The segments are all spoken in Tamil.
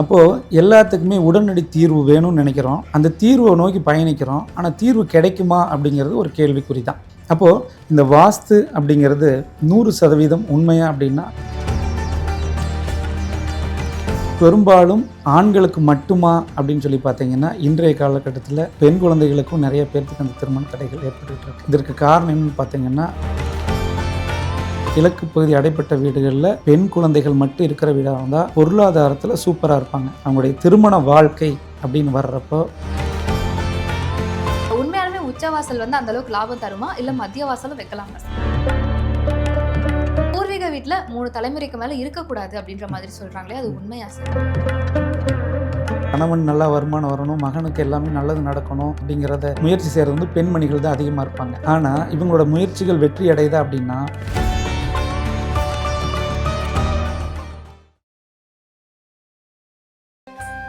அப்போது எல்லாத்துக்குமே உடனடி தீர்வு வேணும்னு நினைக்கிறோம். அந்த தீர்வை நோக்கி பயணிக்கிறோம். ஆனால் தீர்வு கிடைக்குமா அப்படிங்கிறது ஒரு கேள்விக்குறி தான் அப்போது இந்த வாஸ்து அப்படிங்கிறது நூறு சதவீதம் உண்மையா அப்படின்னா பெரும்பாலும் ஆண்களுக்கு மட்டுமா அப்படின்னு சொல்லி பார்த்தீங்கன்னா இன்றைய காலகட்டத்தில் பெண் குழந்தைகளுக்கும் நிறைய பேர்த்துக்கு அந்த திருமண தடைகள் ஏற்பட்டுட்டு இருக்கு. இதற்கு காரணம் என்னன்னு பார்த்தீங்கன்னா கிழக்கு பகுதி அடைப்பட்ட வீடுகளில் பெண் குழந்தைகள் மட்டும் இருக்கிற வீடாக இருந்தால் பொருளாதாரத்தில் சூப்பராக இருப்பாங்க. அவங்களுடைய திருமண வாழ்க்கை அப்படின்னு வர்றப்போ உண்மையாலுமே உச்சவாசல் வந்து அந்த அளவுக்கு லாபம் தருமா? இல்ல மத்திய வாசலும் வைக்கலாமா? பூர்வீக வீட்ல மூணு தலைமுறைக்கு மேல இருக்கக்கூடாது அப்படின்ற மாதிரி சொல்றாங்களே அது உண்மையா சார்? கணவன் நல்லா வருமானம் வரணும் மகனுக்கு எல்லாமே நல்லது நடக்கணும் அப்படிங்கிறத முயற்சி செய்கிறது வந்து பெண்மணிகள் தான் அதிகமாக இருப்பாங்க. ஆனால் இவங்களோட முயற்சிகள் வெற்றி அடையுதா அப்படின்னா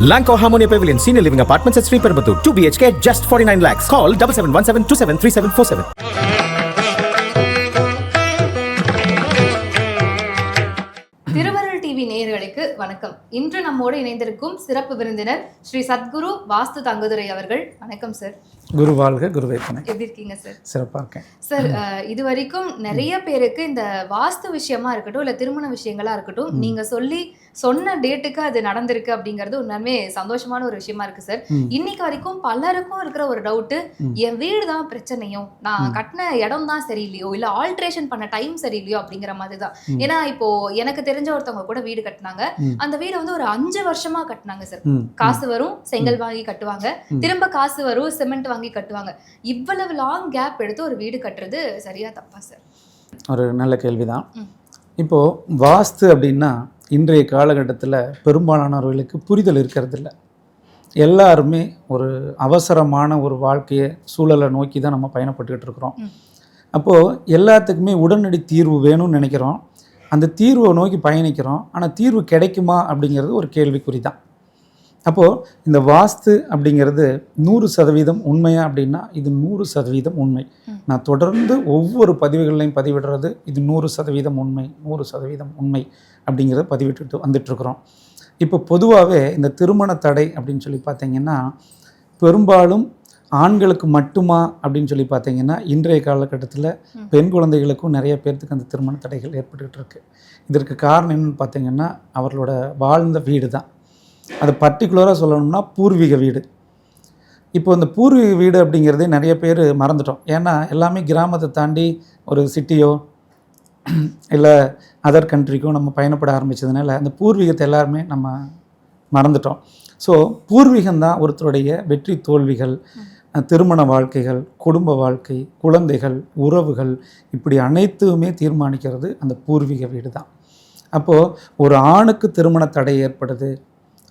Lanco Harmonia Pavilion Senior Living Apartments at Sri Perambatoor, 2 BHK, just 49 lakhs. Call double seven one seven two seven three seven four seven. வணக்கம் இன்று நம்மோடு இணைந்திருக்கும் சிறப்பு விருந்தினர் ஸ்ரீ சத்குரு வாஸ்து தங்குதுரை அவர்கள் வணக்கம் சார் குரு வாழ்க குருவே எப்படி இருக்கீங்க சார் சிறப்பாக இருக்கேன் சார் இது வரைக்கும் நிறைய பேருக்கு இந்த வாஸ்து விஷயமா இருக்கட்டும் இல்ல திருமண விஷயங்களா இருக்கட்டும் நீங்க சொல்லி சொன்ன டேட்டுக்கு அது நடந்திருக்கு அப்படிங்கிறது உண்மையுமே சந்தோஷமான ஒரு விஷயமா இருக்கு சார். இன்னைக்கு வரைக்கும் பலருக்கும் இருக்கிற ஒரு டவுட் ம். என் வீடு தான் பிரச்சனையோ நான். கட்டின இடம் தான் சரியில்லையோ இல்ல ஆல்ட்ரேஷன் பண்ண டைம் சரியில்லையோ அப்படிங்கிற மாதிரி தான். ஏன்னா இப்போ எனக்கு தெரிஞ்ச ஒருத்தவங்க கூட வீடு கட்டினாங்க. அந்த வீடு வந்து ஒரு அஞ்சு வருஷமா கட்டினாங்க சார். காசு வரும் செங்கல் வாங்கி கட்டுவாங்க. திரும்ப காசு வரும் சிமெண்ட் வாங்கி கட்டுவாங்க. இவ்வளவு லாங் கேப் எடுத்து ஒரு வீடு கட்டுறது சரியா தப்பா சார். ஒரு நல்ல கேள்விதான். ம். இப்போது வாஸ்து அப்படின்னா இன்றைய காலகட்டத்தில் பெரும்பாலானவர்களுக்கு புரிதல் இருக்கிறது இல்ல எல்லாருமே ஒரு அவசரமான ஒரு வாழ்க்கையை சூழலை நோக்கி தான் நம்ம பயணப்பட்டுக்கிட்டு இருக்கிறோம். அப்போது எல்லாத்துக்குமே உடனடி தீர்வு வேணும்னு நினைக்கிறோம். அந்த தீர்வை நோக்கி பயணிக்கிறோம். ஆனால் தீர்வு கிடைக்குமா அப்படிங்கிறது ஒரு கேள்விக்குறி தான் அப்போது இந்த வாஸ்து அப்படிங்கிறது நூறு சதவீதம் உண்மையா அப்படின்னா இது நூறு சதவீதம் உண்மை. நான் தொடர்ந்து ஒவ்வொரு பதிவுகளையும் பதிவிடுறது இது நூறு சதவீதம் உண்மை நூறு சதவீதம் உண்மை அப்படிங்கிறத பதிவிட்டுட்டு வந்துட்டுருக்குறோம். இப்போ பொதுவாகவே இந்த திருமண தடை அப்படின்னு சொல்லி பார்த்தீங்கன்னா பெரும்பாலும் ஆண்களுக்கு மட்டுமா அப்படின்னு சொல்லி பார்த்தீங்கன்னா இன்றைய காலகட்டத்தில். பெண் குழந்தைகளுக்கும் நிறைய பேர்த்துக்கு அந்த திருமண தடைகள் ஏற்பட்டுக்கிட்டு இருக்கு. இதற்கு காரணம் என்னன்னு பார்த்தீங்கன்னா அவர்களோட வாழ்ந்த வீடு தான் அது பர்டிகுலராக சொல்லணும்னா பூர்வீக வீடு. இப்போ இந்த பூர்வீக வீடு அப்படிங்கிறதே நிறைய பேர் மறந்துட்டோம். ஏன்னா எல்லாமே கிராமத்தை தாண்டி ஒரு சிட்டியோ இல்லை அதர் கண்ட்ரிக்கோ நம்ம பயணப்பட ஆரம்பித்ததுனால அந்த பூர்வீகத்தை எல்லாருமே நம்ம மறந்துட்டோம். ஸோ பூர்வீகம் தான் ஒருத்தருடைய வெற்றி தோல்விகள். திருமண வாழ்க்கைகள் குடும்ப வாழ்க்கை குழந்தைகள் உறவுகள் இப்படி அனைத்துமே தீர்மானிக்கிறது அந்த பூர்வீக வீடு தான் அப்போது ஒரு ஆணுக்கு திருமண தடை ஏற்படுது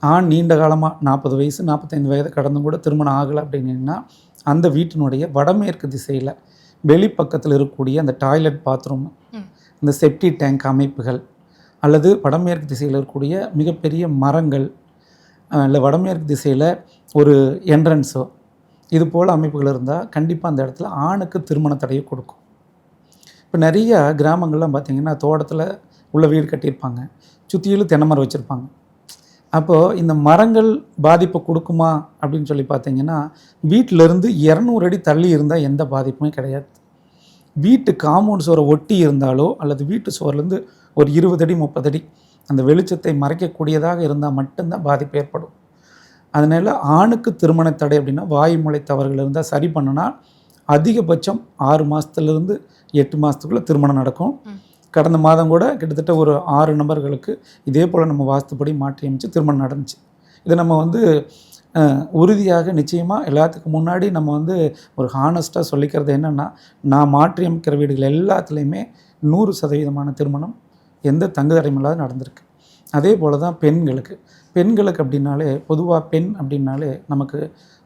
ஆண் நீண்ட காலமாக நாற்பது வயசு நாற்பத்தைந்து வயது கடந்தும் கூட திருமணம் ஆகலை அப்படின்னா அந்த வீட்டினுடைய வடமேற்கு திசையில் வெளிப்பக்கத்தில் இருக்கக்கூடிய அந்த டாய்லெட் பாத்ரூம். இந்த செப்டி டேங்க் அமைப்புகள் அல்லது வடமேற்கு திசையில் இருக்கக்கூடிய மிகப்பெரிய மரங்கள் இல்லை வடமேற்கு திசையில் ஒரு என்ட்ரன்ஸோ இது போல் அமைப்புகள் இருந்தால் கண்டிப்பாக அந்த இடத்துல ஆணுக்கு திருமண தடையை கொடுக்கும். இப்போ நிறைய கிராமங்கள்லாம் பார்த்திங்கன்னா தோட்டத்தில் உள்ள வீடு கட்டியிருப்பாங்க. சுற்றியிலும் தென்னை மரம் வச்சுருப்பாங்க. அப்போது இந்த மரங்கள் பாதிப்பை கொடுக்குமா அப்படின்னு சொல்லி பார்த்தீங்கன்னா வீட்டிலேருந்து இரநூறு அடி தள்ளி இருந்தால் எந்த பாதிப்புமே கிடையாது. வீட்டு காம்பவுண்ட் சுவரை ஒட்டி இருந்தாலோ அல்லது வீட்டு சுவர்லேருந்து ஒரு இருபது அடி முப்பது அடி அந்த வெளிச்சத்தை மறைக்கக்கூடியதாக இருந்தால் மட்டும்தான் பாதிப்பு ஏற்படும். அதனால் ஆணுக்கு திருமண தடை அப்படின்னா வாயுமூலை தவறுகள் இருந்தால் சரி பண்ணுனா அதிகபட்சம் ஆறு மாதத்துலேருந்து எட்டு மாதத்துக்குள்ளே திருமணம் நடக்கும். கடந்த மாதம் கூட கிட்டத்தட்ட ஒரு ஆறு நபர்களுக்கு இதே போல் நம்ம வாஸ்துப்படி மாற்றி அமைச்சு திருமணம் நடந்துச்சு. இது நம்ம வந்து உறுதியாக நிச்சயமாக எல்லாத்துக்கும் முன்னாடி நம்ம வந்து ஒரு ஹானஸ்ட்டாக சொல்லிக்கிறது என்னென்னா நான் மாற்றி அமைக்கிற வீடுகள் எல்லாத்துலேயுமே நூறு சதவீதமான திருமணம் எந்த தங்குதடையும் இல்லாத நடந்திருக்கு. அதே போல் தான் பெண்களுக்கு. பெண்களுக்கு அப்படின்னாலே பொதுவாக பெண் அப்படின்னாலே நமக்கு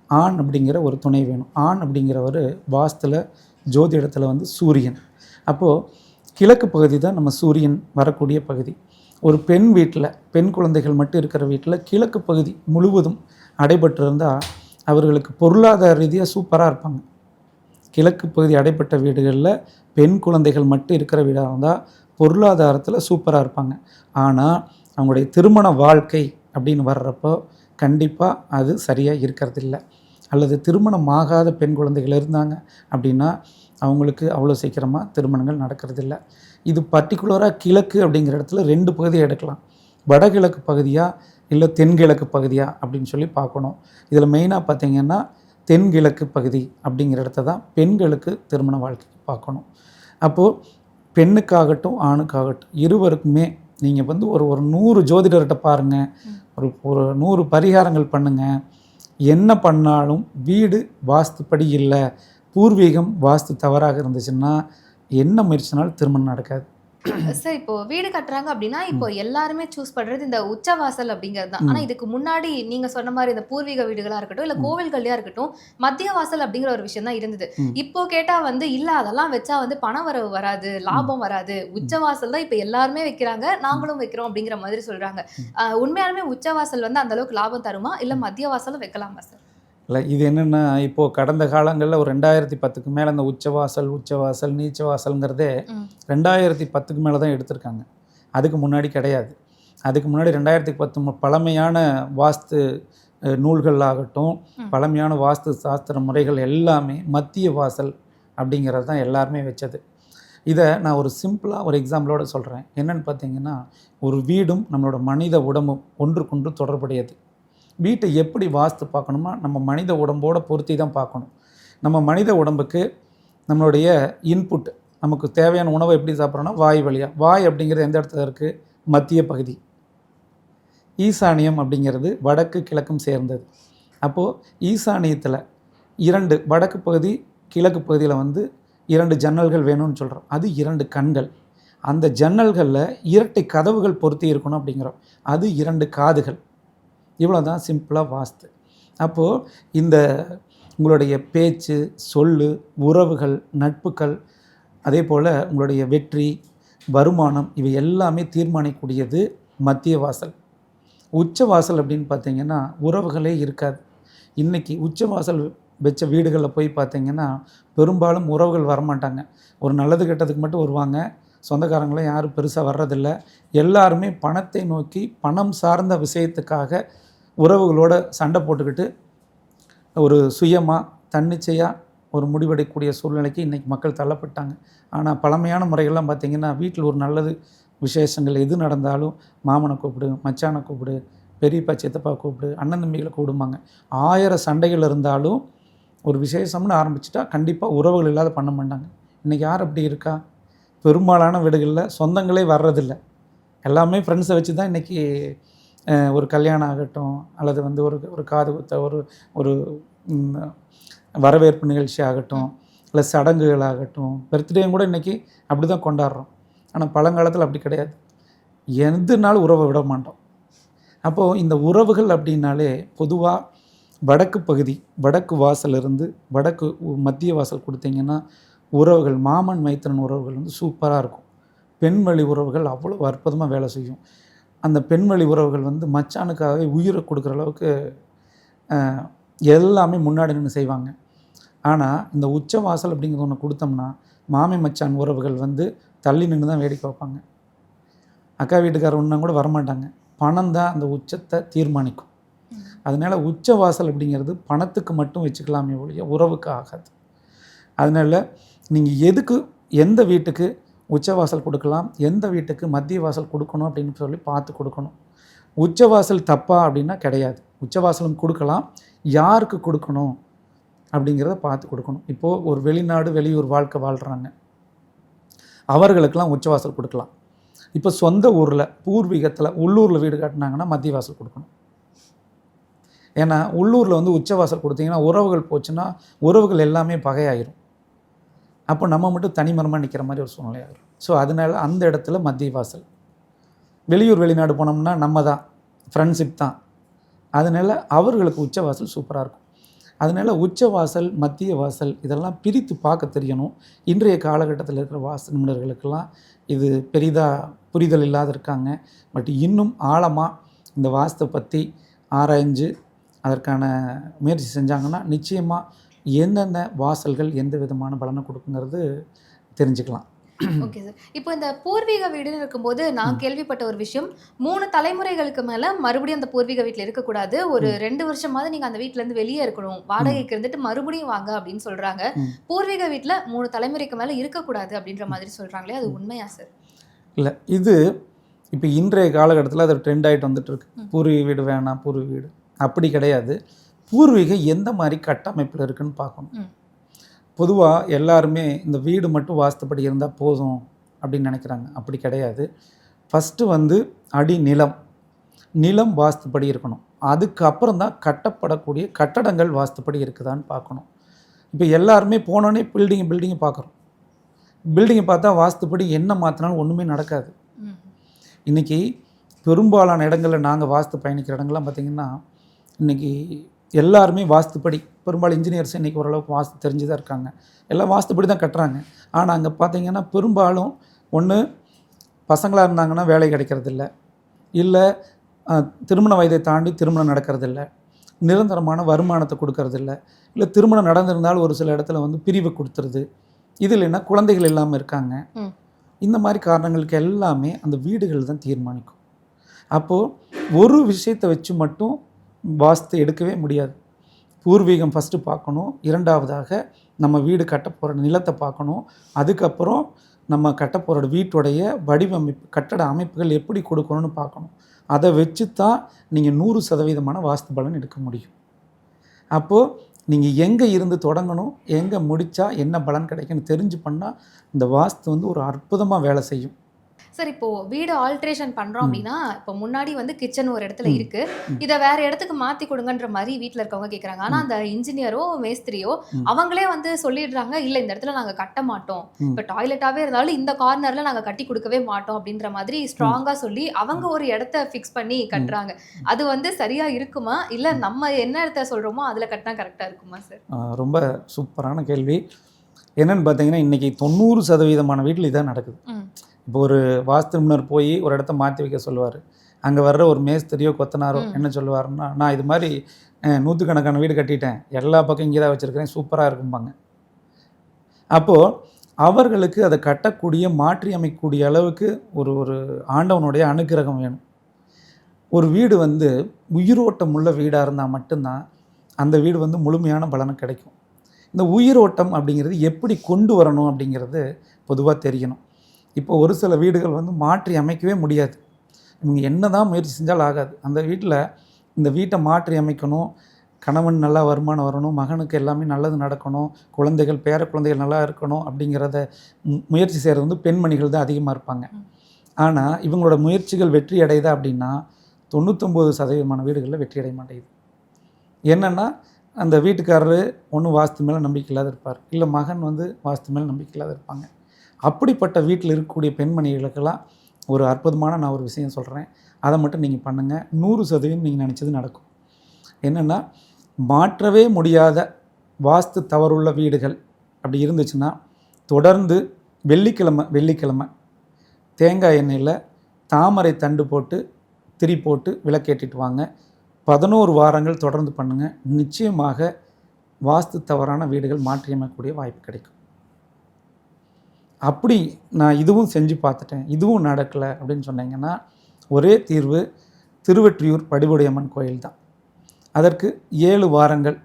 ஆண் அப்படிங்கிற ஒரு துணை வேணும். ஆண் அப்படிங்கிறவர் வாஸ்துல ஜோதி இடத்துல வந்து சூரியன். அப்போது கிழக்கு பகுதி தான் நம்ம சூரியன் வரக்கூடிய பகுதி. ஒரு பெண் வீட்டில் பெண் குழந்தைகள் மட்டும் இருக்கிற வீட்டில் கிழக்கு பகுதி முழுவதும் அடைபட்டிருந்தால் அவர்களுக்கு பொருளாதார ரீதியாக சூப்பராக இருப்பாங்க. கிழக்கு பகுதி அடைப்பட்ட வீடுகளில் பெண் குழந்தைகள் மட்டும் இருக்கிற வீடாக இருந்தால் பொருளாதாரத்தில் சூப்பராக இருப்பாங்க. ஆனால் அவங்களுடைய திருமண வாழ்க்கை அப்படின்னு வர்றப்போ கண்டிப்பாக அது சரியாக இருக்கிறதில்ல. அல்லது திருமணம் ஆகாத பெண் குழந்தைகள் இருந்தாங்க அப்படின்னா அவங்களுக்கு அவ்வளோ சீக்கிரமாக திருமணங்கள் நடக்கிறதில்ல. இது பர்டிகுலராக கிழக்கு அப்படிங்கிற இடத்துல ரெண்டு பகுதியை எடுக்கலாம். வடகிழக்கு பகுதியாக இல்லை தென்கிழக்கு பகுதியாக அப்படின்னு சொல்லி பார்க்கணும். இதில் மெயினாக பார்த்திங்கன்னா தென்கிழக்கு பகுதி அப்படிங்கிற இடத்த தான் பெண்களுக்கு திருமண வாழ்க்கைக்கு பார்க்கணும். அப்போது பெண்ணுக்காகட்டும் ஆணுக்காகட்டும் இருவருக்குமே நீங்கள் வந்து ஒரு ஒரு நூறு ஜோதிடர்கிட்ட பாருங்கள் ஒரு ஒரு நூறு பரிகாரங்கள் பண்ணுங்கள் என்ன பண்ணாலும் வீடு வாஸ்துப்படி இல்லை. பூர்வீகம் வாஸ்து தவறாக இருந்துச்சுன்னா என்ன முயற்சினாலும் திருமணம் நடக்காது. சார் இப்போ வீடு கட்டுறாங்க அப்படின்னா இப்போ எல்லாருமே சூஸ் பண்றது இந்த உச்சவாசல் அப்படிங்கிறது தான். ஆனா இதுக்கு முன்னாடி நீங்க சொன்ன மாதிரி இந்த பூர்வீக வீடுகளா இருக்கட்டும் இல்ல கோவில்கள்லயா இருக்கட்டும் மத்திய வாசல் அப்படிங்கிற ஒரு விஷயம் தான் இருந்தது. இப்போ கேட்டா வந்து இல்ல அதெல்லாம் வச்சா வந்து பண வரவு வராது லாபம் வராது. உச்சவாசல் தான் இப்ப எல்லாருமே வைக்கிறாங்க நாங்களும் வைக்கிறோம் அப்படிங்கிற மாதிரி சொல்றாங்க. உண்மையாலுமே உச்சவாசல் வந்து அந்த அளவுக்கு லாபம் தருமா இல்ல மத்திய வாசலும் வைக்கலாமா சார்? இல்லை இது என்னென்னா இப்போது கடந்த காலங்களில் ஒரு ரெண்டாயிரத்தி பத்துக்கு மேலே இந்த உச்சவாசல் உச்சவாசல் நீச்சவாசல்ங்கிறதே. ரெண்டாயிரத்தி பத்துக்கு மேலே தான் எடுத்திருக்காங்க. அதுக்கு முன்னாடி கிடையாது. அதுக்கு முன்னாடி ரெண்டாயிரத்தி பத்து பழமையான வாஸ்து நூல்கள் ஆகட்டும். பழமையான வாஸ்து சாஸ்திர முறைகள் எல்லாமே மத்திய வாசல் அப்படிங்கிறது தான் எல்லாருமே வச்சது. இதை நான் ஒரு சிம்பிளாக ஒரு எக்ஸாம்பிளோட சொல்கிறேன் என்னன்னு பார்த்தீங்கன்னா ஒரு வீடும் நம்மளோட மனித உடம்பும் ஒன்றுக்கொன்று தொடர்புடையது. வீட்டை எப்படி வாஸ்து பார்க்கணுமா நம்ம மனித உடம்போடு பொருத்தி தான் பார்க்கணும். நம்ம மனித உடம்புக்கு நம்மளுடைய இன்புட் நமக்கு தேவையான உணவை எப்படி சாப்பிட்றோன்னா வாய் வழியாக வாய் அப்படிங்கிறது எந்த இடத்துல இருக்குது மத்திய பகுதி. ஈசானியம் அப்படிங்கிறது வடக்கு கிழக்கும் சேர்ந்தது. அப்போது ஈசானியத்தில் இரண்டு வடக்கு பகுதி கிழக்கு பகுதியில் வந்து இரண்டு ஜன்னல்கள் வேணும்னு சொல்கிறோம் அது இரண்டு கண்கள். அந்த ஜன்னல்களில் இரட்டை கதவுகள் பொருத்தி இருக்கணும் அப்படிங்கிறோம். அது இரண்டு காதுகள். இவ்வளோ தான் சிம்பிளாக வாஸ்து. அப்போது இந்த உங்களுடைய பேச்சு சொல்லு உறவுகள் நட்புகள் அதே போல் உங்களுடைய வெற்றி வருமானம் இவை எல்லாமே தீர்மானிக்கக்கூடியது மத்திய வாசல். உச்ச வாசல் அப்படின்னு பார்த்தீங்கன்னா உறவுகளே இருக்காது. இன்றைக்கி உச்ச வாசல் வச்ச வீடுகளில் போய் பார்த்தீங்கன்னா பெரும்பாலும் உறவுகள் வரமாட்டாங்க. ஒரு நல்லது கெட்டதுக்கு மட்டும் வருவாங்க. சொந்தக்காரங்களும் யாரும் பெருசாக வர்றதில்ல. எல்லாருமே பணத்தை நோக்கி பணம் சார்ந்த விஷயத்துக்காக உறவுகளோட சண்டை போட்டுக்கிட்டு ஒரு சுயமாக தன்னிச்சையாக ஒரு முடிவெடுக்கக்கூடிய சூழ்நிலைக்கு இன்றைக்கி மக்கள் தள்ளப்பட்டாங்க. ஆனால் பழமையான முறைகள்லாம் பார்த்திங்கன்னா வீட்டில் ஒரு நல்லது விசேஷங்கள் எது நடந்தாலும் மாமனை கூப்பிடு மச்சானை கூப்பிடு பெரியப்பா சித்தப்பா கூப்பிடு அண்ணன் தம்பிகளை கூப்பிடுமாங்க ஆயிரம் சண்டைகள் இருந்தாலும் ஒரு விசேஷம்னு ஆரம்பிச்சிட்டா கண்டிப்பாக உறவுகள் இல்லாத பண்ண மாட்டாங்க. இன்றைக்கி யார் அப்படி இருக்கா? பெரும்பாலான வீடுகளில் சொந்தங்களே வர்றதில்ல. எல்லாமே ஃப்ரெண்ட்ஸை வச்சு தான் இன்றைக்கி ஒரு கல்யாணம் ஆகட்டும் அல்லது வந்து ஒரு ஒரு காது குத்த ஒரு ஒரு வரவேற்பு நிகழ்ச்சி ஆகட்டும் இல்லை சடங்குகள் ஆகட்டும் பர்த்டேயும் கூட இன்றைக்கி அப்படி தான் கொண்டாடுறோம். ஆனால் பழங்காலத்தில் அப்படி கிடையாது. எந்த நாள் உறவை விட மாட்டோம். அப்போது இந்த உறவுகள் அப்படின்னாலே பொதுவாக வடக்கு பகுதி வடக்கு வாசலிருந்து வடக்கு மத்திய வாசல் கொடுத்தீங்கன்னா உறவுகள் மாமன் மைத்திரன் உறவுகள் வந்து சூப்பராக இருக்கும். பெண்வழி உறவுகள் அவ்வளோ அற்புதமாக வேலை செய்யும். அந்த பெண் வழி உறவுகள் வந்து மச்சானுக்காகவே உயிரை கொடுக்குற அளவுக்கு எல்லாமே முன்னாடி நின்று செய்வாங்க. ஆனால் இந்த உச்ச வாசல் அப்படிங்கிறது ஒன்று கொடுத்தோம்னா மாமி மச்சான் உறவுகள் வந்து தள்ளி நின்று தான் வேடிக்கை வைப்பாங்க அக்கா வீட்டுக்காரர் ஒன்றா கூட வரமாட்டாங்க. பணம் தான் அந்த உச்சத்தை தீர்மானிக்கும். அதனால் உச்ச வாசல் அப்படிங்கிறது பணத்துக்கு மட்டும் வச்சுக்கலாமே ஒழிய உறவுக்கு ஆகாது. அதனால் நீங்கள் எதுக்கு எந்த வீட்டுக்கு உச்ச வாசல் கொடுக்கலாம். எந்த வீட்டுக்கு மத்திய வாசல் கொடுக்கணும் அப்படின்னு சொல்லி பார்த்து கொடுக்கணும். உச்ச வாசல் தப்பா அப்படின்னா கிடையாது. உச்சவாசலும் கொடுக்கலாம். யாருக்கு கொடுக்கணும் அப்படிங்கிறத பார்த்து கொடுக்கணும். இப்போது ஒரு வெளிநாடு வெளியூர் வாழ்க்கை வாழ்கிறாங்க அவர்களுக்கெல்லாம் உச்சவாசல் கொடுக்கலாம். இப்போ சொந்த ஊரில் பூர்வீகத்தில் உள்ளூரில் வீடு கட்டினாங்கன்னா மத்திய வாசல் கொடுக்கணும். ஏன்னா உள்ளூரில் வந்து உச்சவாசல் கொடுத்தீங்கன்னா உறவுகள் போச்சுன்னா உறவுகள் எல்லாமே பகையாயிரும். அப்போ நம்ம மட்டும் தனிமரமாக நிற்கிற மாதிரி ஒரு சூழ்நிலை இருக்கும் ஸோ அதனால அந்த இடத்துல மத்திய வாசல். வெளியூர் வெளிநாடு போனோம்னா நம்ம தான் ஃப்ரெண்ட்ஷிப் தான். அதனால் அவர்களுக்கு உச்ச வாசல் சூப்பராக இருக்கும். அதனால் உச்ச வாசல் மத்திய வாசல் இதெல்லாம் பிரித்து பார்க்க தெரியணும். இன்றைய காலகட்டத்தில் இருக்கிற வாசல் நிபுணர்களுக்கெல்லாம் இது பெரிதாக புரிதல் இல்லாத இருக்காங்க. பட் இன்னும் ஆழமாக இந்த வாஸ்தை பற்றி ஆராய்ஞ்சு அதற்கான முயற்சி செஞ்சாங்கன்னா நிச்சயமாக என்னென்ன வாசல்கள் எந்த விதமான பலனை கொடுக்குங்கிறது தெரிஞ்சுக்கலாம். ஓகே சார் இப்போ இந்த பூர்வீக வீடுன்னு இருக்கும்போது நான் கேள்விப்பட்ட ஒரு விஷயம். மூணு தலைமுறைகளுக்கு மேல மறுபடியும் அந்த பூர்வீக வீட்டில் இருக்கக்கூடாது. ஒரு ரெண்டு வருஷமாவது நீங்க அந்த வீட்ல இருந்து வெளியே இருக்கணும். வாடகைக்கு இருந்துட்டு மறுபடியும் வாங்க அப்படின்னு சொல்றாங்க. ம். பூர்வீக வீட்ல மூணு தலைமுறைக்கு மேல இருக்கக்கூடாது அப்படின்ற மாதிரி சொல்றாங்களே அது உண்மையா சார் இல்லை இது இப்போ இன்றைய காலகட்டத்தில் அது ட்ரெண்ட் ஆகிட்டு வந்துட்டு இருக்கு. பூர்வீக வீடு வேணாம் பூர்வீக வீடு. அப்படி கிடையாது. பூர்வீகம் எந்த மாதிரி கட்டமைப்பில் இருக்குன்னு பார்க்கணும். பொதுவாக எல்லாருமே இந்த வீடு மட்டும் வாஸ்துப்படி இருந்தால் போதும் அப்படின்னு நினைக்கிறாங்க. அப்படி கிடையாது. ஃபஸ்ட்டு வந்து அடி நிலம். நிலம் வாஸ்துப்படி இருக்கணும். அதுக்கப்புறம் தான் கட்டப்படக்கூடிய கட்டடங்கள் வாஸ்துப்படி இருக்குதான்னு பார்க்கணும். இப்போ எல்லாருமே போனோடனே பில்டிங் பில்டிங்கை பார்க்குறோம். பில்டிங்கை பார்த்தா வாஸ்துப்படி என்ன மாற்றினாலும் ஒன்றுமே நடக்காது. இன்றைக்கி பெரும்பாலான இடங்களில் நாங்கள் வாஸ்து பயணிக்கிற இடங்கள்லாம் பார்த்திங்கன்னா இன்றைக்கி எல்லாருமே வாஸ்துப்படி பெரும்பாலும் இன்ஜினியர்ஸ் இன்றைக்கி ஓரளவுக்கு வாஸ்து தெரிஞ்சு தான் இருக்காங்க. எல்லாம் வாஸ்துப்படி தான் கட்டுறாங்க. ஆனால் அங்கே பார்த்தீங்கன்னா பெரும்பாலும் ஒன்று பசங்களாக இருந்தாங்கன்னா வேலை கிடைக்கிறதில்ல. இல்லை திருமண வயதை தாண்டி திருமணம் நடக்கிறதில்ல. நிரந்தரமான வருமானத்தை கொடுக்கறதில்ல. இல்லை திருமணம் நடந்திருந்தாலும் ஒரு சில இடத்துல வந்து பிரிவு கொடுத்துருது. இது இல்லைன்னா குழந்தைகள் இல்லாமல் இருக்காங்க. இந்த மாதிரி காரணங்களுக்கு எல்லாமே அந்த வீடுகள் தான் தீர்மானிக்கும். அப்போது ஒரு விஷயத்தை வச்சு மட்டும் வாஸ்து எடுக்கவே முடியாது. பூர்வீகம் ஃபஸ்ட்டு பார்க்கணும். இரண்டாவதாக நம்ம வீடு கட்ட போகிற நிலத்தை பார்க்கணும். அதுக்கப்புறம் நம்ம கட்ட போகிற வீட்டுடைய வடிவமைப்பு கட்டட அமைப்புகள் எப்படி கொடுக்கணும்னு பார்க்கணும். அதை வச்சு தான் நீங்கள் நூறு சதவீதமான வாஸ்து பலன் எடுக்க முடியும். அப்போது நீங்கள் எங்கே இருந்து தொடங்கணும் எங்கே முடித்தா என்ன பலன் கிடைக்கும்னு தெரிஞ்சு பண்ணால் இந்த வாஸ்து வந்து ஒரு அற்புதமாக வேலை செய்யும். சார் இப்போ வீடு ஆல்ட்ரேஷன் பண்றோம். அப்படின்னா இப்போ முன்னாடி வந்து கிச்சன் ஒரு இடத்துல. இருக்கு. இதை வேற இடத்துக்கு மாத்தி கொடுங்கன்ற மாதிரி வீட்ல இருக்கவங்க கேக்குறாங்க ஆனா. அந்த இன்ஜினியரோ மேஸ்திரியோ. அவங்களே வந்து சொல்லிடுறாங்க இல்ல இந்த இடத்துல நாங்க கட்ட மாட்டோம். இப்ப டாய்லெட்டாவே இருந்தாலும் இந்த கார்னர்ல நாங்க கட்டி கொடுக்கவே மாட்டோம் அப்படின்ற மாதிரி ஸ்ட்ராங்கா சொல்லி அவங்க ஒரு இடத்த ஃபிக்ஸ் பண்ணி கட்டுறாங்க அது வந்து சரியா இருக்குமா இல்ல நம்ம என்ன இடத்த சொல்றோமோ அதுல கட்டினா கரெக்டா இருக்குமா சார் ரொம்ப சூப்பரான கேள்வி என்னன்னு பார்த்தீங்கன்னா இன்றைக்கி தொண்ணூறு சதவீதமான வீட்டில் இதான் நடக்குது. இப்போ ஒரு வாஸ்து நிபுணர் போய் ஒரு இடத்த மாற்றி வைக்க சொல்லுவார். அங்கே வர்ற ஒரு மேஸ்திரியோ கொத்தனாரோ. என்ன சொல்லுவாருன்னா நான் இது மாதிரி நூற்றுக்கணக்கான வீடு கட்டிட்டேன். எல்லா பக்கம் இங்கே தான் வச்சுருக்கிறேன். சூப்பராக இருக்கும்பாங்க. அப்போது அவர்களுக்கு அதை கட்டக்கூடிய மாற்றி அமைக்கக்கூடிய அளவுக்கு ஒரு ஒரு ஆண்டவனுடைய அனுக்கிரகம் வேணும். ஒரு வீடு வந்து உயிரோட்டம் உள்ள வீடாக இருந்தால் மட்டும்தான் அந்த வீடு வந்து முழுமையான பலனை கிடைக்கும். இந்த உயிரோட்டம் அப்படிங்கிறது எப்படி கொண்டு வரணும் அப்படிங்கிறது பொதுவாக தெரியணும். இப்போ ஒரு சில வீடுகள் வந்து மாற்றி அமைக்கவே முடியாது. இவங்க என்ன தான் முயற்சி செஞ்சாலும் ஆகாது. அந்த வீட்டில் இந்த வீட்டை மாற்றி அமைக்கணும். கணவன் நல்லா வருமானம் வரணும். மகனுக்கு எல்லாமே நல்லது நடக்கணும். குழந்தைகள் பேர குழந்தைகள் நல்லா இருக்கணும் அப்படிங்கிறத முயற்சி செய்கிறது வந்து பெண்மணிகள் தான் அதிகமாக இருப்பாங்க. ஆனால் இவங்களோட முயற்சிகள் வெற்றி அடையுதா அப்படின்னா தொண்ணூத்தொம்பது சதவீதமான வீடுகளில் வெற்றி அடைய மாட்டேங்குது. என்னென்னா அந்த வீட்டுக்காரரு ஒன்று வாஸ்து மேலே நம்பிக்கை இல்லாத இருப்பார். இல்லை மகன் வந்து வாஸ்து மேலே நம்பிக்கை இல்லாத இருப்பாங்க. அப்படிப்பட்ட வீட்டில் இருக்கக்கூடிய பெண்மணிகளுக்கெல்லாம் ஒரு அற்புதமான நான் ஒரு விஷயம் சொல்கிறேன் அதை மட்டும் நீங்கள் பண்ணுங்கள் நூறு சதவீதம் நீங்கள் நினச்சது நடக்கும். என்னென்னா மாற்றவே முடியாத வாஸ்து தவறுள்ள வீடுகள் அப்படி இருந்துச்சுன்னா தொடர்ந்து வெள்ளிக்கிழமை வெள்ளிக்கிழமை தேங்காய் எண்ணெயில் தாமரை தண்டு போட்டு திரி போட்டு விளக்கேற்றிட்டு வாங்க. பதினோரு வாரங்கள் தொடர்ந்து பண்ணுங்கள் நிச்சயமாக வாஸ்து தவறான வீடுகள் மாற்றியமைக்கக்கூடிய வாய்ப்பு கிடைக்கும். அப்படி நான் இதுவும் செஞ்சு பார்த்துட்டேன் இதுவும் நடக்கலை அப்படின்னு சொன்னீங்கன்னா ஒரே தீர்வு திருவெற்றியூர் படிவுடையம்மன் கோயில் தான். அதற்கு ஏழு வாரங்கள்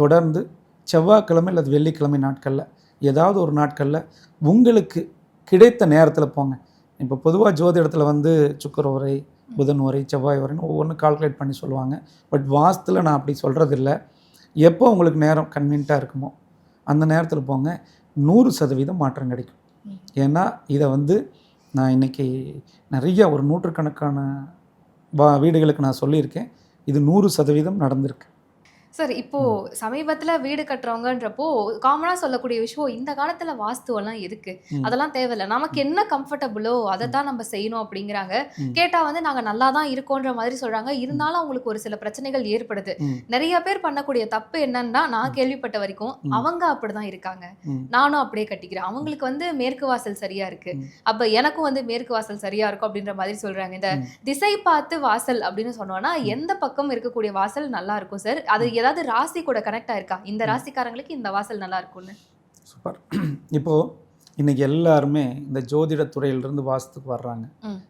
தொடர்ந்து செவ்வாய்க்கிழமை அல்லது வெள்ளிக்கிழமை நாட்களில் ஏதாவது ஒரு நாட்களில் உங்களுக்கு கிடைத்த நேரத்தில் போங்க. இப்போ பொதுவாக ஜோதிடத்தில் வந்து சுக்கர உரை புதன் உரை செவ்வாய் உரைன்னு ஒவ்வொன்றும் கால்குலேட் பண்ணி சொல்லுவாங்க. பட் வாஸ்தில் நான் அப்படி சொல்கிறதில்ல எப்போ உங்களுக்கு நேரம் கன்வீன்ட்டாக இருக்குமோ அந்த நேரத்தில் போங்க. நூறு சதவீதம் மாற்றம் கிடைக்கும். ஏன்னா இதை வந்து நான் இன்னைக்கு நிறைய ஒரு நூற்றுக்கணக்கான வா வீடுகளுக்கு நான் சொல்லியிருக்கேன். இது நூறு சதவீதம் நடந்திருக்கு. சார் இப்போ சமீபத்துல வீடு கட்டுறவங்கன்றப்போ காமனா சொல்லக்கூடிய விஷயம் இந்த காலத்துல வாஸ்து எல்லாம் எதுக்கு? ம். அதெல்லாம் தேவையில்ல. நமக்கு என்ன கம்ஃபர்டபுளோ அதை தான் நம்ம செய்யணும் அப்படிங்கிறாங்க. கேட்டா வந்து நாங்க நல்லா தான் இருக்கோன்ற மாதிரி சொல்றாங்க. இருந்தாலும் அவங்களுக்கு ஒரு சில பிரச்சனைகள் ஏற்படுது. நிறைய பேர் பண்ணக்கூடிய தப்பு என்னன்னா நான் கேள்விப்பட்ட வரைக்கும். அவங்க அப்படிதான் இருக்காங்க. நானும் அப்படியே கட்டிக்கிறேன். அவங்களுக்கு வந்து மேற்கு வாசல் சரியா இருக்கு. அப்ப எனக்கும் வந்து மேற்கு வாசல் சரியா இருக்கும் அப்படின்ற மாதிரி சொல்றாங்க. இந்த. திசை பார்த்து வாசல் அப்படின்னு சொன்னோம்னா எந்த பக்கம் இருக்கக்கூடிய வாசல் நல்லா இருக்கும் சார். அது ஏதாவது ராசி கூட கனெக்ட் ஆயிருக்கா? இந்த ராசிக்காரங்களுக்கு இந்த வாசல் நல்லா இருக்கும்னு. சூப்பர். இப்போது இன்றைக்கி எல்லாருமே இந்த ஜோதிட துறையிலிருந்து வாஸ்துக்கு வர்றாங்க.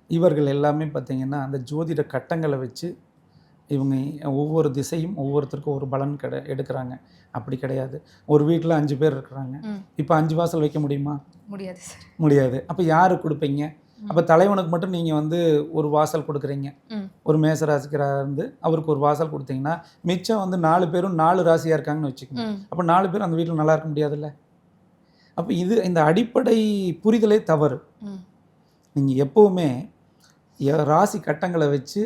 இவர்கள் எல்லாமே பார்த்திங்கன்னா அந்த ஜோதிட கட்டங்களை வச்சு இவங்க ஒவ்வொரு திசையும் ஒவ்வொருத்தருக்கும் ஒரு பலன் கிடை எடுக்கிறாங்க. அப்படி கிடையாது. ஒரு வீட்டில் அஞ்சு பேர் இருக்கிறாங்க. இப்போ அஞ்சு வாசல் வைக்க முடியுமா? முடியாது சார். முடியாது. அப்போ யாருக்கு கொடுப்பீங்க? அப்போ தலைவனுக்கு மட்டும் நீங்கள் வந்து ஒரு வாசல் கொடுக்குறீங்க. ஒரு மேச ராசிக்காரர் இருந்து அவருக்கு ஒரு வாசல் கொடுத்தீங்கன்னா மிச்சம் வந்து நாலு பேரும் நாலு ராசியாக இருக்காங்கன்னு வச்சுக்கோங்க. அப்போ நாலு பேர் அந்த வீட்டில் நல்லா இருக்க முடியாதுல்ல அப்போ இது இந்த அடிப்படை புரிதலே தவறு. நீங்கள் எப்போவுமே ராசி கட்டங்களை வச்சு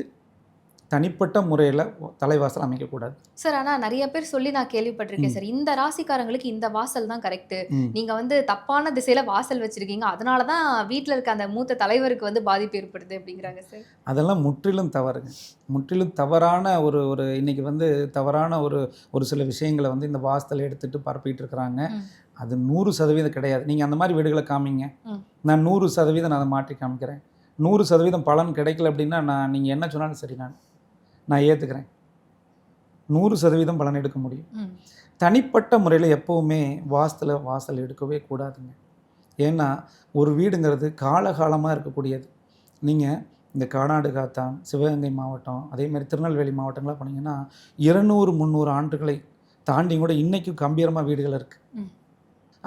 தனிப்பட்ட முறையில் தலைவாசல் அமைக்கக்கூடாது. சார் ஆனா நிறைய பேர் சொல்லி நான் கேள்விப்பட்டிருக்கேன். சார். இந்த ராசிக்காரங்களுக்கு இந்த வாசல் தான் கரெக்ட் ம். நீங்க வந்து தப்பான திசையில வாசல் வச்சிருக்கீங்க. அதனால தான் வீட்ல இருக்க அந்த மூத்த தலைவருக்கு வந்து பாதிப்பு ஏற்படுது அப்படிங்கிறாங்க சார். அதெல்லாம் முற்றிலும் தவறுங்க. முற்றிலும் தவறான ஒரு ஒரு இன்னைக்கு வந்து தவறான ஒரு ஒரு சில விஷயங்களை வந்து இந்த வாஸ்தல எடுத்துட்டு பரப்பிட்டு இருக்கிறாங்க. அது நூறு சதவீதம் கிடையாது. நீங்கள் அந்த மாதிரி வீடுகளை காமிங்க. நான் நூறு சதவீதம் நான் அதை மாற்றி காமிக்கிறேன். நூறு சதவீதம் பலன் கிடைக்கல அப்படின்னா நான் நீங்கள் என்ன சொன்னாலும் சரி நான் நான் ஏற்றுக்கிறேன் நூறு சதவீதம் பலன் எடுக்க முடியும். தனிப்பட்ட முறையில் எப்போவுமே வாஸ்துல வாசல் எடுக்கவே கூடாதுங்க. ஏன்னா ஒரு வீடுங்கிறது காலகாலமாக இருக்கக்கூடியது. நீங்கள் இந்த கானாடு காத்தான் சிவகங்கை மாவட்டம் அதே மாதிரி திருநெல்வேலி மாவட்டங்களாக போனீங்கன்னா இருநூறு முந்நூறு ஆண்டுகளை தாண்டி கூட இன்றைக்கும் கம்பீரமாக வீடுகள் இருக்குது.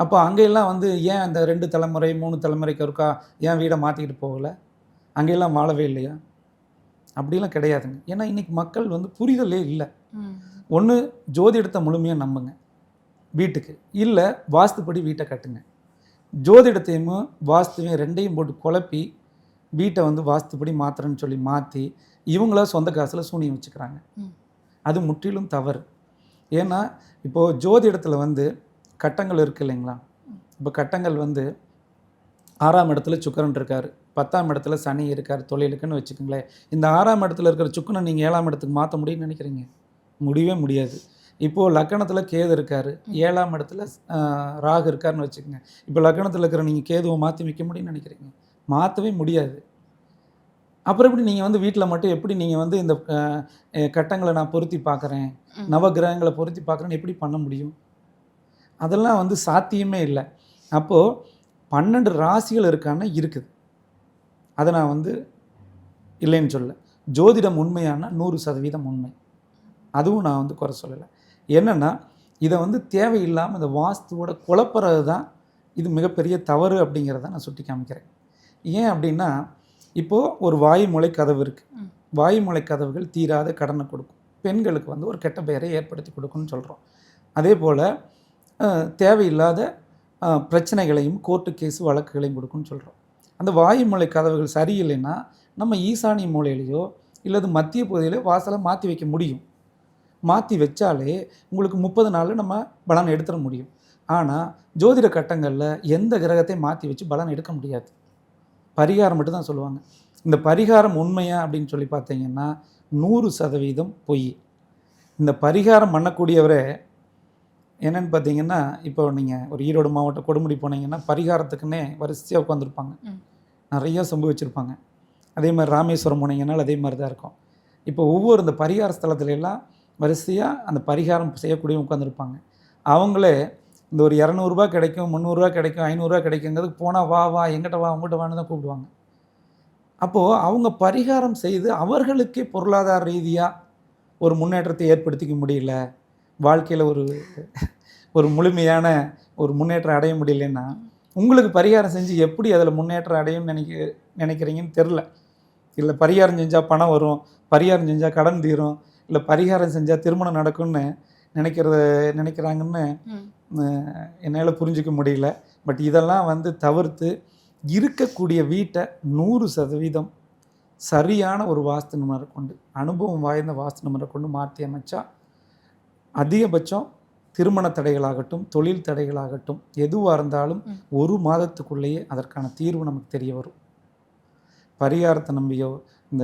அப்போ அங்கெல்லாம் வந்து ஏன் அந்த ரெண்டு தலைமுறை மூணு தலைமுறைக்கு ஒருக்கா ஏன் வீடை மாற்றிக்கிட்டு போகலை? அங்கெல்லாம் வாழவே இல்லையா? அப்படிலாம் கிடையாதுங்க. ஏன்னா இன்றைக்கி மக்கள் வந்து புரிதலே இல்லை. ஒன்று ஜோதிடத்தை முழுமையாக நம்புங்க. வீட்டுக்கு. இல்லை வாஸ்துப்படி வீட்டை கட்டுங்க. ஜோதிடத்தையும் வாஸ்துவையும் ரெண்டையும் போட்டு குழப்பி வீட்டை வந்து வாஸ்துப்படி மாத்திரன்னு சொல்லி மாற்றி இவங்களா சொந்த காசில் சூனியம் வச்சுக்கிறாங்க. அது முற்றிலும் தவறு. ஏன்னா இப்போது ஜோதிடத்தில் வந்து கட்டங்கள் இருக்குது இல்லைங்களா? இப்போ கட்டங்கள் வந்து ஆறாம் இடத்துல சுக்கரன் இருக்கார். பத்தாம் இடத்துல சனி இருக்கார் தொழிலுக்குன்னு வச்சுக்கோங்களேன். இந்த ஆறாம் இடத்துல இருக்கிற சுக்கனை நீங்கள் ஏழாம் இடத்துக்கு மாற்ற முடியும்னு நினைக்கிறீங்க? முடியவே முடியாது. இப்போது லக்கணத்தில் கேது இருக்கார். ஏழாம் இடத்துல ராகு இருக்காருன்னு வச்சுக்கோங்க. இப்போ லக்கணத்தில் இருக்கிற நீங்கள் கேதுவை மாற்றி வைக்க முடியும்னு நினைக்கிறீங்க? மாற்றவே முடியாது. அப்புறம் எப்படி நீங்கள் வந்து வீட்டில் மட்டும் எப்படி நீங்கள் வந்து இந்த கட்டங்களை நான் பொருத்தி பார்க்குறேன் ம். நவகிரகங்களை பொருத்தி பார்க்குறேன்னு எப்படி பண்ண முடியும்? அதெல்லாம் வந்து சாத்தியமே இல்லை. அப்போது பன்னெண்டு ராசிகள் இருக்கான்னா இருக்குது. அதை நான் வந்து இல்லைன்னு சொல்ல ஜோதிடம் உண்மையான நூறு சதவீதம் உண்மை. அதுவும் நான் வந்து குறை சொல்லலை. என்னென்னா இதை வந்து தேவையில்லாமல் இந்த வாஸ்துவோட குழப்பறது தான் இது மிகப்பெரிய தவறு அப்படிங்கிறத நான் சுட்டி காமிக்கிறேன். ஏன் அப்படின்னா இப்போது ஒரு வாயுமொழி கதவு இருக்குது. வாயுமொழி கதவுகள் தீராத கடனை கொடுக்கும். பெண்களுக்கு வந்து ஒரு கெட்ட பெயரை ஏற்படுத்தி கொடுக்கும்னு சொல்கிறோம் அதே போல் தேவையில்லாத பிரச்சனைகளையும் கோர்ட்டு கேஸ் வழக்குகளையும் கொடுக்கும்னு சொல்கிறோம் அந்த வாயுமொழி கதவுகள் சரியில்லைன்னா நம்ம ஈசானிய மூலையிலையோ இல்லது மத்திய பகுதியிலையோ வாசலை மாற்றி வைக்க முடியும். மாற்றி வச்சாலே உங்களுக்கு முப்பது நாளில் நம்ம பலன் எடுத்துட முடியும். ஆனால் ஜோதிட கட்டங்களில் எந்த கிரகத்தை மாற்றி வச்சு பலன் எடுக்க முடியாது. பரிகாரம் மட்டும் தான் சொல்லுவாங்க. இந்த பரிகாரம் உண்மையா அப்படின்னு சொல்லி பார்த்தீங்கன்னா நூறு சதவீதம் பொய். இந்த பரிகாரம் பண்ணக்கூடியவரை என்னன்னு பார்த்தீங்கன்னா இப்போ நீங்கள் ஒரு ஈரோடு மாவட்டம் கொடுமுடி போனீங்கன்னா பரிகாரத்துக்குன்னே வரிசையாக உட்காந்துருப்பாங்க. நிறையா சொம்பு வச்சுருப்பாங்க அதே மாதிரி ராமேஸ்வரம் போனீங்கன்னாலும் அதே மாதிரி தான் இருக்கும். இப்போ ஒவ்வொரு இந்த பரிகார ஸ்தலத்துல எல்லாம் வரிசையாக அந்த பரிகாரம் செய்யக்கூடியவங்க உட்காந்துருப்பாங்க அவங்களே இந்த ஒரு இரநூறுபா கிடைக்கும் முந்நூறுரூவா கிடைக்கும் ஐநூறுரூவா கிடைக்குங்கிறதுக்கு போனால் வா வா எங்கிட்ட வா உங்கள்கிட்ட வான்னு தான் கூப்பிடுவாங்க. அப்போது அவங்க பரிகாரம் செய்து அவர்களுக்கே பொருளாதார ரீதியாக ஒரு முன்னேற்றத்தை ஏற்படுத்திக்க முடியல. வாழ்க்கையில் ஒரு ஒரு முழுமையான ஒரு முன்னேற்றம் அடைய முடியலன்னா உங்களுக்கு பரிகாரம் செஞ்சு எப்படி அதில் முன்னேற்றம் அடையும்னு நினைக்க நினைக்கிறீங்கன்னு தெரில இல்லை பரிகாரம் செஞ்சால் பணம் வரும் பரிகாரம் செஞ்சால் கடன் தீரும் இல்லை பரிகாரம் செஞ்சால் திருமணம் நடக்கும்னு நினைக்கிறத நினைக்கிறாங்கன்னு என்னால் புரிஞ்சிக்க முடியல. பட் இதெல்லாம் வந்து தவிர்த்து இருக்கக்கூடிய வீட்டை நூறு சதவீதம் சரியான ஒரு வாஸ்து நிபுணரை கொண்டு அனுபவம் வாய்ந்த வாஸ்து நிபுணரை கொண்டு மாற்றி அமைச்சா அதிகபட்சம் திருமண தடைகளாகட்டும் தொழில் தடைகளாகட்டும் எதுவாக இருந்தாலும். ஒரு மாதத்துக்குள்ளேயே அதற்கான தீர்வு நமக்கு தெரிய வரும் பரிகாரத்தை நம்பியோ இந்த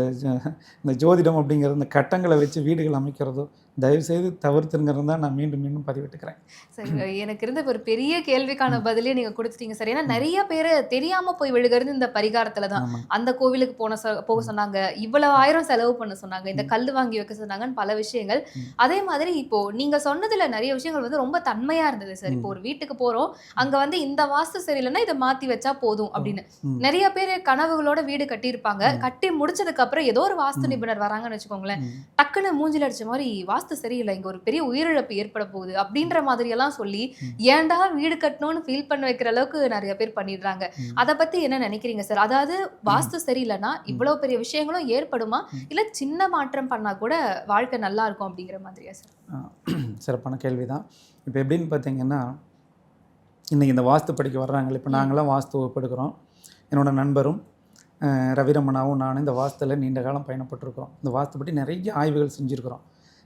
இந்த ஜோதிடம் அப்படிங்கிற இந்த கட்டங்களை வச்சு வீடுகள் அமைக்கிறதோ தயவுசெய்து தவிர்த்துங்கிறது தான் நான் மீண்டும் மீண்டும் பதிவிட்டுக்கிறேன். சரி எனக்கு இருந்த ஒரு பெரிய கேள்விக்கான பதிலே நீங்க கொடுத்துட்டீங்க. சார் ஏன்னா நிறைய பேர் தெரியாம போய் விழுகிறது இந்த பரிகாரத்துல தான். அந்த கோவிலுக்கு போன போக சொன்னாங்க. இவ்வளவு ஆயிரம் செலவு பண்ண சொன்னாங்க. இந்த கல் வாங்கி வைக்க சொன்னாங்கன்னு பல விஷயங்கள். அதே மாதிரி இப்போ நீங்க சொன்னதுல நிறைய விஷயங்கள் வந்து ரொம்ப தன்மையா இருந்தது சார். இப்போ. ஒரு வீட்டுக்கு போறோம். அங்க வந்து இந்த வாஸ்து சரியில்லைன்னா இதை மாத்தி வச்சா போதும் அப்படின்னு. நிறைய பேர் கனவுகளோட வீடு கட்டியிருப்பாங்க. கட்டி முடிச்சதுக்கு அப்புறம் ஏதோ ஒரு வாஸ்து. நிபுணர் வராங்கன்னு வச்சுக்கோங்களேன். டக்குன்னு மூஞ்சில அடிச்ச மாதிரி வாஸ்து சரியில்லை. இங்க ஒரு பெரிய உயிரிழப்பு ஏற்பட போகுது அப்படின்ற மாதிரி எல்லாம் சொல்லி. ஏன்டா வீடு கட்டணும்னு ஃபீல் பண்ண வைக்கிற அளவுக்கு நிறைய பேர் பண்ணிடுறாங்க. அத பத்தி என்ன நினைக்கிறீங்க சார் அதாவது வாஸ்து சரியில்லைன்னா இவ்வளவு பெரிய விஷயங்களும் ஏற்படுமா. இல்ல சின்ன மாற்றம் பண்ணா கூட வாழ்க்கை நல்லா இருக்கும் அப்படிங்கிற மாதிரியா சார் சிறப்பான கேள்வி தான் இப்போ எப்படின்னு பார்த்தீங்கன்னா இன்றைக்கி இந்த வாஸ்து படிக்க வர்றாங்களே இப்போ நாங்களாம் வாஸ்து வகுப்பெடுக்கிறோம் என்னோட நண்பரும் ரவிரமணாவும் நானும் இந்த வாஸ்துவில் நீண்ட காலம் பயணப்பட்டிருக்கிறோம். இந்த வாஸ்து பற்றி நிறைய ஆய்வுகள் செஞ்சுருக்கிறோம்.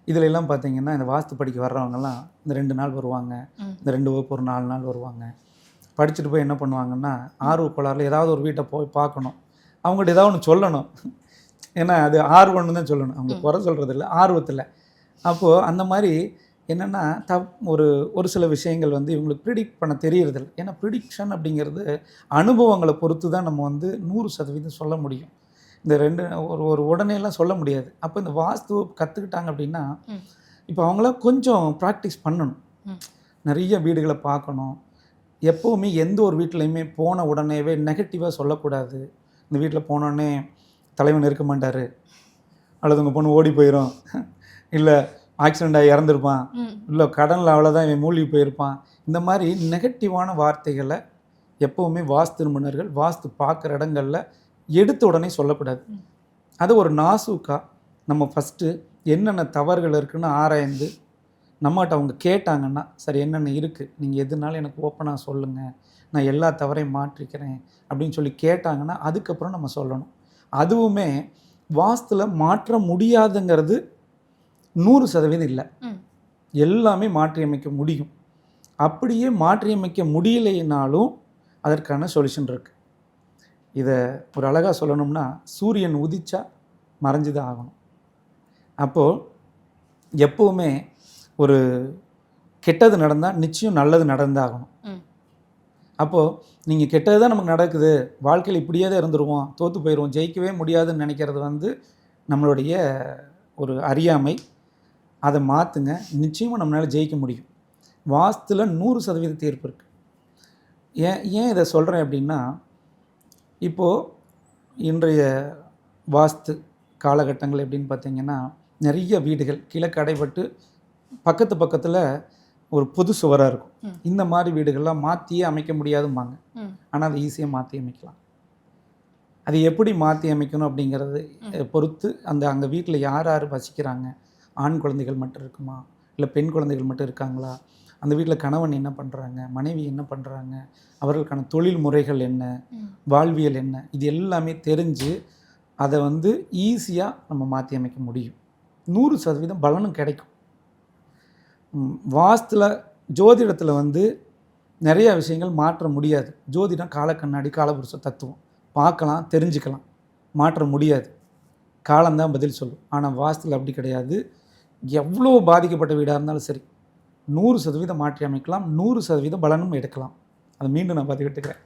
இதில் எல்லாம் பார்த்தீங்கன்னா இந்த வாஸ்து படிக்க வர்றவங்கலாம் இந்த ரெண்டு நாள் வருவாங்க. இந்த ரெண்டு வகுப்பு ஒரு நாலு நாள் வருவாங்க. படிச்சுட்டு போய் என்ன பண்ணுவாங்கன்னா ஆர்வ கோளாறுல ஏதாவது ஒரு வீட்டை போய் பார்க்கணும். அவங்கள்ட்ட ஏதாவது ஒன்று சொல்லணும். ஏன்னா அது ஆர்வம்னு தான் சொல்லணும். அவங்க குறை சொல்கிறது இல்லை ஆர்வத்தில். அப்போது அந்த மாதிரி என்னென்னா தப் ஒரு ஒரு சில விஷயங்கள் வந்து இவங்களுக்கு ப்ரிடிக்ட் பண்ண தெரியறதில்ல. ஏன்னா ப்ரிடிக்ஷன் அப்படிங்கிறது அனுபவங்களை பொறுத்து தான் நம்ம வந்து நூறு சதவீதம் சொல்ல முடியும். இந்த ரெண்டு ஒரு ஒரு உடனேலாம் சொல்ல முடியாது. அப்போ இந்த வாஸ்து கற்றுக்கிட்டாங்க அப்படின்னா. இப்போ அவங்களாம் கொஞ்சம் ப்ராக்டிஸ் பண்ணணும். நிறைய வீடுகளை பார்க்கணும். எப்போவுமே எந்த ஒரு வீட்லேயுமே போன உடனேவே நெகட்டிவாக சொல்லக்கூடாது. இந்த வீட்டில் போனோடனே தலைவன் இருக்க மாட்டார். அல்லது உங்கள் பொண்ணு ஓடி போயிடும் இல்லை ஆக்சிடெண்ட் ஆகி இறந்துருப்பான். இல்லை கடனில் அவ்வளோதான் இவன் மூழ்கி போயிருப்பான். இந்த மாதிரி நெகட்டிவான வார்த்தைகளை எப்போவுமே வாஸ்து நிபுணர்கள் வாஸ்து பார்க்குற இடங்களில் எடுத்த உடனே சொல்லக்கூடாது. அது ஒரு நாசூக்கா. நம்ம ஃபஸ்ட்டு என்னென்ன தவறுகள் இருக்குன்னு ஆராய்ந்து நம்மகிட்ட அவங்க கேட்டாங்கன்னா சரி என்னென்ன இருக்குது நீங்கள் எதுனாலும் எனக்கு ஓப்பனாக சொல்லுங்கள் நான் எல்லா தவறையும் மாற்றிக்கிறேன். அப்படின்னு சொல்லி கேட்டாங்கன்னா அதுக்கப்புறம் நம்ம சொல்லணும். அதுவுமே வாஸ்துல மாற்ற முடியாதுங்கிறது நூறு சதவீதம் இல்லை. எல்லாமே மாற்றியமைக்க முடியும். அப்படியே மாற்றியமைக்க முடியலைனாலும் அதற்கான சொல்யூஷன் இருக்குது இதை ஒரு அழகாக சொல்லணும்னா சூரியன் உதிச்சா மறைஞ்சு தான் ஆகணும். அப்போது எப்போவுமே ஒரு கெட்டது நடந்தால் நிச்சயம் நல்லது நடந்தாகணும். அப்போது நீங்கள் கெட்டது தான் நமக்கு நடக்குது வாழ்க்கையில் இப்படியே தான் இருந்துருவோம் தோற்று போயிடுவோம் ஜெயிக்கவே முடியாதுன்னு நினைக்கிறது வந்து நம்மளுடைய ஒரு அறியாமை. அதை மாற்றுங்க நிச்சயமாக நம்மளால் ஜெயிக்க முடியும். வாஸ்துல நூறு சதவீத தீர்ப்பு இருக்குது ஏன் ஏன் இதை சொல்கிறேன் அப்படின்னா இப்போது இன்றைய வாஸ்து காலகட்டங்கள் எப்படின்னு பார்த்தீங்கன்னா நிறைய வீடுகள் கிழக்கு அடைபட்டு பக்கத்து பக்கத்தில் ஒரு பொது சுவராக இருக்கும். இந்த மாதிரி வீடுகள்லாம் மாற்றியே அமைக்க முடியாதும்பாங்க. ஆனால் அதை ஈஸியாக மாற்றி அமைக்கலாம். அது எப்படி மாற்றி அமைக்கணும் அப்படிங்கிறது பொறுத்து அந்த அங்கே வீட்டில் யார் யார் வசிக்கிறாங்க? ஆண் குழந்தைகள் மட்டும் இருக்குமா? இல்லை பெண் குழந்தைகள் மட்டும் இருக்காங்களா? அந்த வீட்டில் கணவன் என்ன பண்ணுறாங்க? மனைவி என்ன பண்ணுறாங்க? அவர்களுக்கான தொழில் முறைகள் என்ன. வாழ்வியல் என்ன? இது எல்லாமே தெரிஞ்சு அதை வந்து ஈஸியாக நம்ம மாற்றி அமைக்க முடியும். நூறு சதவீதம் பலனும் கிடைக்கும். வாஸ்துல ஜோதிடத்தில் வந்து நிறைய விஷயங்கள் மாற்ற முடியாது. ஜோதிடம் காலக்கண்ணாடி காலபுருஷ தத்துவம். பார்க்கலாம் தெரிஞ்சுக்கலாம். மாற்ற முடியாது. காலம்தான் பதில் சொல்லும். ஆனால் வாஸ்துல அப்படி கிடையாது. எவ்வளோ பாதிக்கப்பட்ட வீடாக இருந்தாலும் சரி. நூறு சதவீதம் மாற்றி அமைக்கலாம் நூறு சதவீதம் பலனும் எடுக்கலாம். அதை மீண்டும் நான் பதிவிட்டுக்கிறேன்